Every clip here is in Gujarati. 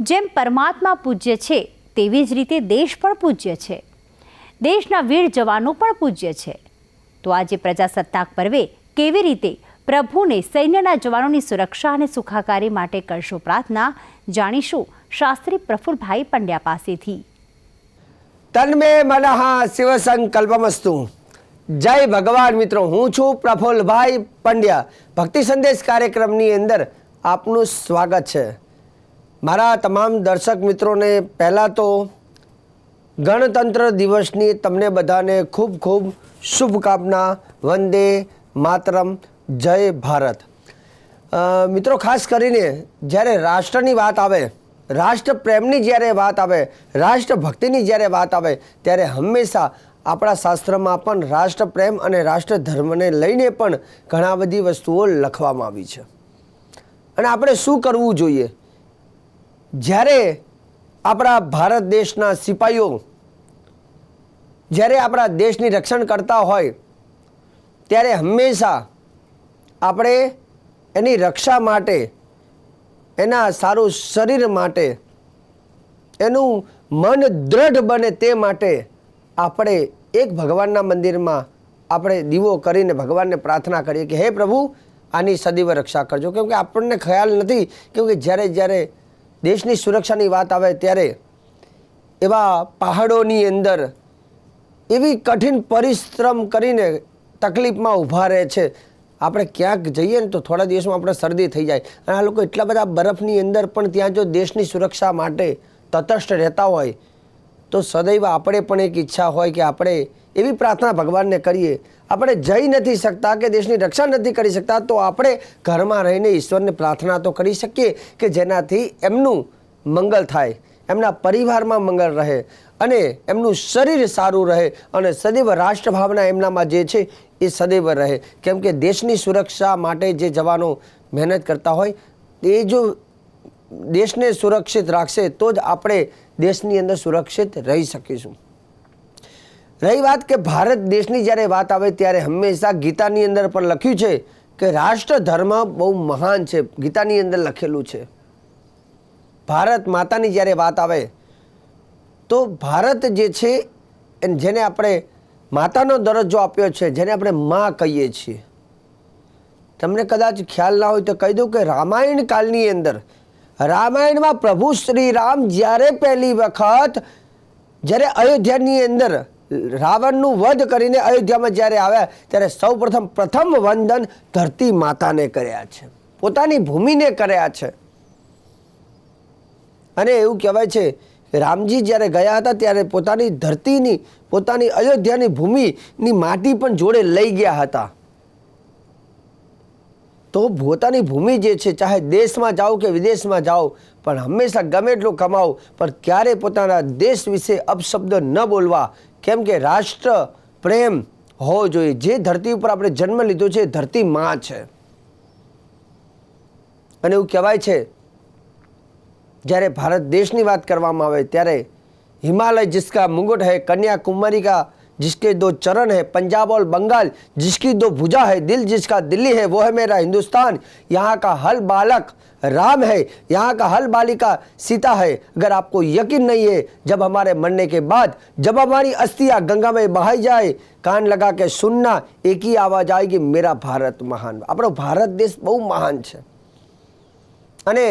જેમ પરમાત્મા પૂજ્ય છે, તેવી જ રીતે દેશ પણ પૂજ્ય છે. દેશના વીર જવાનો પણ પૂજ્ય છે. તો આજે પ્રજાસત્તાક પર્વે કેવી રીતે પ્રભુને સૈન્યના જવાનોની સુરક્ષા અને સુખાકારી માટે કરશો પ્રાર્થના જાણીશું શાસ્ત્રી પ્રફુલભાઈ પંડ્યા પાસેથી. તન્મે મનઃ શિવ સંકલ્પમસ્તુ. જય ભગવાન મિત્રો, હું છું પ્રફુલ્લભાઈ પંડ્યા. ભક્તિ સંદેશ કાર્યક્રમની અંદર આપનું સ્વાગત છે. મારા તમામ દર્શક મિત્રોને પહેલાં તો ગણતંત્ર દિવસની તમને બધાને ખૂબ ખૂબ શુભકામના, વંદે માતરમ, જય ભારત. મિત્રો, ખાસ કરીને જ્યારે રાષ્ટ્રની વાત આવે રાષ્ટ્ર પ્રેમની જ્યારે વાત આવે, રાષ્ટ્રભક્તિની જ્યારે વાત આવે, ત્યારે હંમેશા આપણા શાસ્ત્રમાં પણ રાષ્ટ્ર પ્રેમ અને રાષ્ટ્ર ધર્મને લઈને પણ ઘણા બધી વસ્તુઓ લખવામાં આવી છે. અને આપણે શું કરવું જોઈએ? જ્યારે આપણા ભારત દેશના સિપાહીઓ જ્યારે આપણા દેશની રક્ષણ કરતા હોય, ત્યારે હંમેશા આપણે એની રક્ષા માટે, એના સારું શરીર માટે, એનું મન દ્રઢ બને તે માટે આપણે એક ભગવાનના મંદિરમાં આપણે દીવો કરીને ભગવાનને પ્રાર્થના કરીએ કે, હે પ્રભુ, આની સદીવ રક્ષા કરજો. કેમ કે આપણને ખ્યાલ નથી, કેમ કે જ્યારે જ્યારે દેશની સુરક્ષાની વાત આવે ત્યારે એવા પહાડોની અંદર એવી કઠિન પરિશ્રમ કરીને તકલીફમાં ઊભા રહે છે. આપણે ક્યાંક જઈએ ને તો થોડા દિવસમાં આપણે શરદી થઈ જાય. અને આ લોકો એટલા બધા બરફની અંદર પણ ત્યાં જો દેશની સુરક્ષા માટે તટસ્થ રહેતા હોય તો સદૈવ આપણે પણ એક ઈચ્છા હોય કે આપણે એવી પ્રાર્થના ભગવાનને કરીએ. આપણે જઈ નથી શકતા કે દેશની રક્ષા નથી કરી શકતા, તો આપણે ઘરમાં રહીને ઈશ્વરને પ્રાર્થના તો કરી શકીએ કે જેનાથી એમનું મંગલ થાય, એમના પરિવારમાં મંગળ રહે અને એમનું શરીર સારું રહે અને સદૈવ રાષ્ટ્રભાવના એમનામાં જે છે એ સદૈવ રહે. કેમ કે દેશની સુરક્ષા માટે જે જવાનો મહેનત કરતા હોય, એ જો દેશને સુરક્ષિત રાખશે તો જ આપણે દેશની અંદર સુરક્ષિત રહી શકીશું. રહી વાત કે ભારત દેશની જ્યારે વાત આવે ત્યારે હંમેશા ગીતાની અંદર પણ લખ્યું છે કે રાષ્ટ્ર ધર્મ બહુ મહાન છે. ગીતાની અંદર લખેલું છે. ભારત માતાની જ્યારે વાત આવે તો ભારત જે છે જેને આપણે માતાનો દરજ્જો આપ્યો છે, જેને આપણે માં કહીએ છીએ. તમને કદાચ ખ્યાલ ના હોય તો કહી દઉં કે રામાયણ કાળની અંદર રામાયણમાં પ્રભુ શ્રી રામ જ્યારે પહેલી વખત જ્યારે અયોધ્યાની અંદર રાવણનું વધ કરીને અયોધ્યામાં જ્યારે આવ્યા, ત્યારે સૌ પ્રથમ પ્રથમ વંદન ધરતી માતાને કર્યા છે. પોતાની ભૂમિને કર્યા છે. અને એવું કહેવાય છે, રામજી જ્યારે ગયા હતા ત્યારે પોતાની ધરતીની, પોતાની અયોધ્યાની ભૂમિની માટી પણ જોડે લઈ ગયા હતા. તો પોતાની ભૂમિ જે છે, ચાહે દેશમાં જાઓ કે વિદેશમાં જાઓ, પણ હંમેશા ગમે એટલું કમાવો પણ ક્યારે પોતાના દેશ વિશે અપશબ્દ ન બોલવા. કેમ કે રાષ્ટ્ર પ્રેમ હોવો જોઈએ. જે ધરતી ઉપર આપણે જન્મ લીધો છે ધરતી માં છે. અને એવું કહેવાય છે, જ્યારે ભારત દેશની વાત કરવામાં આવે, ત્યારે હિમાલય જિસકા મુંગટ હૈ, કન્યાકુમારી કા जिसके दो चरण है पंजाब और बंगाल जिसकी दो भुजा है दिल जिसका दिल्ली है वो है मेरा हिंदुस्तान यहाँ का हल बालक राम है यहाँ का हल बालिका सीता है अगर आपको यकीन नहीं है जब हमारे मरने के बाद जब हमारी अस्थियाँ गंगा में बहाई जाए कान लगा के सुनना एक ही आवाज आएगी मेरा भारत महान આપણો ભારત દેશ બહુ મહાન છે અને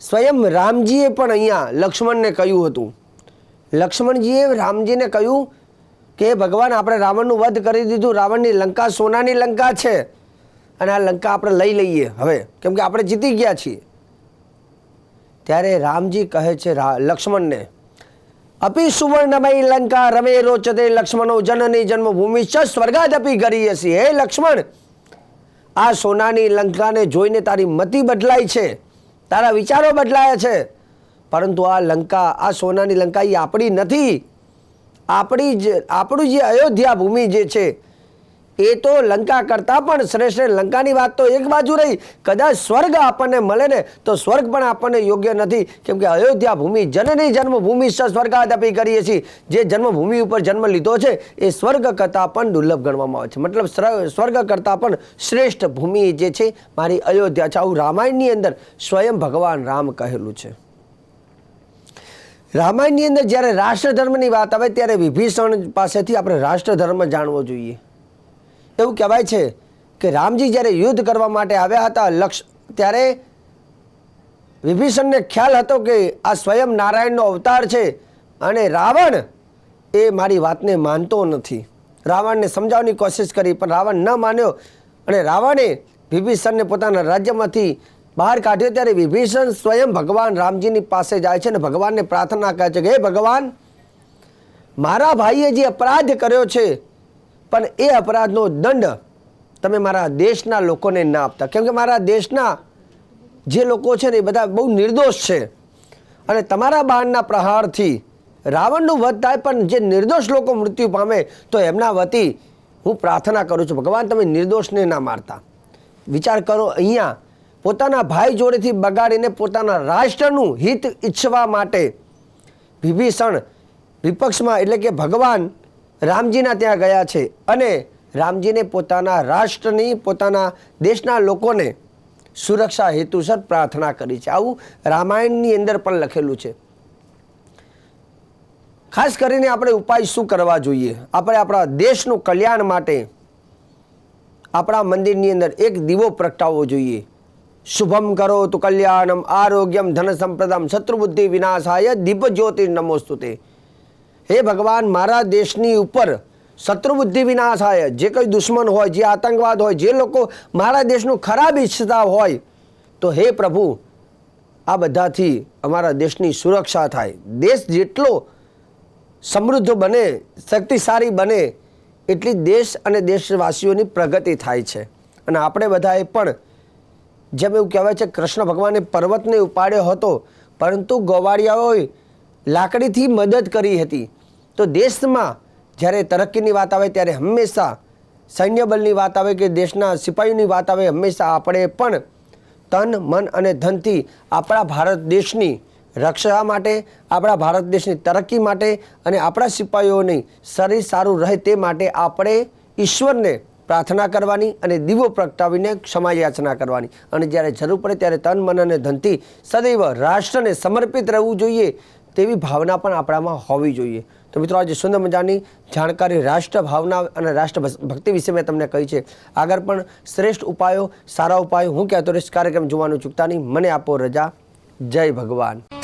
સ્વયં રામજીએ પણ અહીંયા લક્ષ્મણને કહ્યું હતું લક્ષ્મણજીએ રામજીને કહ્યું કે ભગવાન, આપણે રાવણનું વધ કરી દીધું. રાવણની લંકા સોનાની લંકા છે. અને આ લંકા આપણે લઈ લઈએ. હવે, કેમ કે આપણે જીતી ગયા છીએ. ત્યારે રામજી કહે છે લક્ષ્મણને, અપી સુવર્ણમય લંકા રમે રોચતે લક્ષ્મણો જનની જન્મભૂમિ ચ સ્વર્ગાદપી કરીએ છીએ હે લક્ષ્મણ, આ સોનાની લંકાને જોઈને તારી મતિ બદલાઈ છે. તારા વિચારો બદલાયા છે. પરંતુ આ લંકા, આ સોનાની લંકા એ આપણી નથી. આપણી જ, આપણું જે અયોધ્યા ભૂમિ જે છે, એ તો લંકા કરતાં પણ શ્રેષ્ઠ લંકાની વાત તો એક બાજુ રહી. કદાચ સ્વર્ગ આપણને મળે ને, તો સ્વર્ગ પણ આપણને યોગ્ય નથી. કેમ કે અયોધ્યા ભૂમિ જનની જન્મભૂમિ સ સ્વર્ગાદપી કરીએ છીએ. જે જન્મભૂમિ ઉપર જન્મ લીધો છે, એ સ્વર્ગ કરતાં પણ દુર્લભ ગણવામાં આવે છે. મતલબ સ્વર્ગ કરતાં પણ શ્રેષ્ઠ ભૂમિ જે છે, મારી અયોધ્યા છે. આવું રામાયણની અંદર સ્વયં ભગવાન રામ કહેલું છે. રામાયણની અંદર જ્યારે રાષ્ટ્રધર્મની વાત આવે ત્યારે વિભીષણ પાસેથી આપણે રાષ્ટ્રધર્મ જાણવો જોઈએ. એવું કહેવાય છે કે રામજી જ્યારે યુદ્ધ કરવા માટે આવ્યા હતા લક્ષ, ત્યારે વિભીષણને ખ્યાલ હતો કે આ સ્વયં નારાયણનો અવતાર છે અને રાવણ એ મારી વાતને માનતો નથી. રાવણને સમજાવવાની કોશિશ કરી, પણ રાવણ ન માન્યો અને રાવણે વિભીષણને પોતાના રાજ્યમાંથી બહાર કાઢ્યો ત્યારે વિભીષણ સ્વયં ભગવાન રામજીની પાસે જાય છે અને ભગવાનને પ્રાર્થના કરે છે કે, હે ભગવાન, મારા ભાઈએ જે અપરાધ કર્યો છે, પણ એ અપરાધનો દંડ તમે મારા દેશના લોકોને ના આપતા. કેમ કે મારા દેશના જે લોકો છે ને એ બધા બહુ નિર્દોષ છે. અને તમારા બાણના પ્રહારથી રાવણનું વધ થાય, પણ જે નિર્દોષ લોકો મૃત્યુ પામે, તો એમના વતી હું પ્રાર્થના કરું છું, ભગવાન, તમે નિર્દોષને ના મારતા. વિચાર કરો, અહીંયા પોતાના ભાઈ જોડેથી બગાડીને પોતાના રાષ્ટ્રનું હિત ઈચ્છવા માટે વિભીષણ વિપક્ષમાં એટલે કે ભગવાન રામજીના ત્યાં ગયા છે અને રામજીને પોતાના રાષ્ટ્રની, પોતાના દેશના લોકોને સુરક્ષા હેતુસર પ્રાર્થના કરી છે. આવું રામાયણની અંદર પણ લખેલું છે. ખાસ કરીને આપણે ઉપાય શું કરવા જોઈએ? આપણે આપણા દેશનું કલ્યાણ માટે આપણા મંદિરની અંદર એક દીવો પ્રગટાવવો જોઈએ. શુભમ કરો તો કલ્યાણમ આરોગ્યમ ધન સંપ્રદમ શત્રુબુદ્ધિ વિનાશાય દીપ જ્યોતિ નમોસ્તુતે હે ભગવાન મારા દેશની ઉપર શત્રુબુદ્ધિ વિનાશાય જે કોઈ દુશ્મન હોય જે આતંકવાદ હોય જે લોકો મારા દેશનું ખરાબ ઈચ્છતા હોય તો હે પ્રભુ આ બધાથી અમારા દેશની સુરક્ષા થાય દેશ જેટલો સમૃદ્ધ બને શક્તિશાળી બને એટલી દેશ અને દેશવાસીઓની પ્રગતિ થાય છે અને આપણે બધાએ પણ જેમ એવું કહેવાય છે, કૃષ્ણ ભગવાને પર્વતને ઉપાડ્યો હતો, પરંતુ ગોવાળિયાઓએ લાકડીથી મદદ કરી હતી. તો દેશમાં જ્યારે તરક્કીની વાત આવે ત્યારે હંમેશા સૈન્ય બળની વાત આવે કે દેશના સિપાહીઓની વાત આવે, હંમેશા આપણે પણ તન, મન અને ધનથી આપણા ભારત દેશની રક્ષા માટે, આપણા ભારત દેશની તરક્કી માટે અને આપણા સિપાહીઓની શરીર સારું રહે તે માટે આપણે ઈશ્વરને પ્રાર્થના કરવાની અને દીવો પ્રગટાવીને ક્ષમા યાચના કરવાની. અને જ્યારે જરૂર પડે ત્યારે તન, મન અને ધનથી સદૈવ રાષ્ટ્રને સમર્પિત રહેવું જોઈએ તેવી ભાવના પણ આપણામાં હોવી જોઈએ. તો મિત્રો, આજે સુંદર મજાની જાણકારી રાષ્ટ્ર ભાવના અને રાષ્ટ્ર ભક્તિ વિશે મેં તમને કહી છે. આગળ પણ શ્રેષ્ઠ ઉપાયો, સારા ઉપાયો હું કહેતો રહીશ કાર્યક્રમ જોવાનું ચૂકતા નહીં. મને આપો રજા. જય ભગવાન.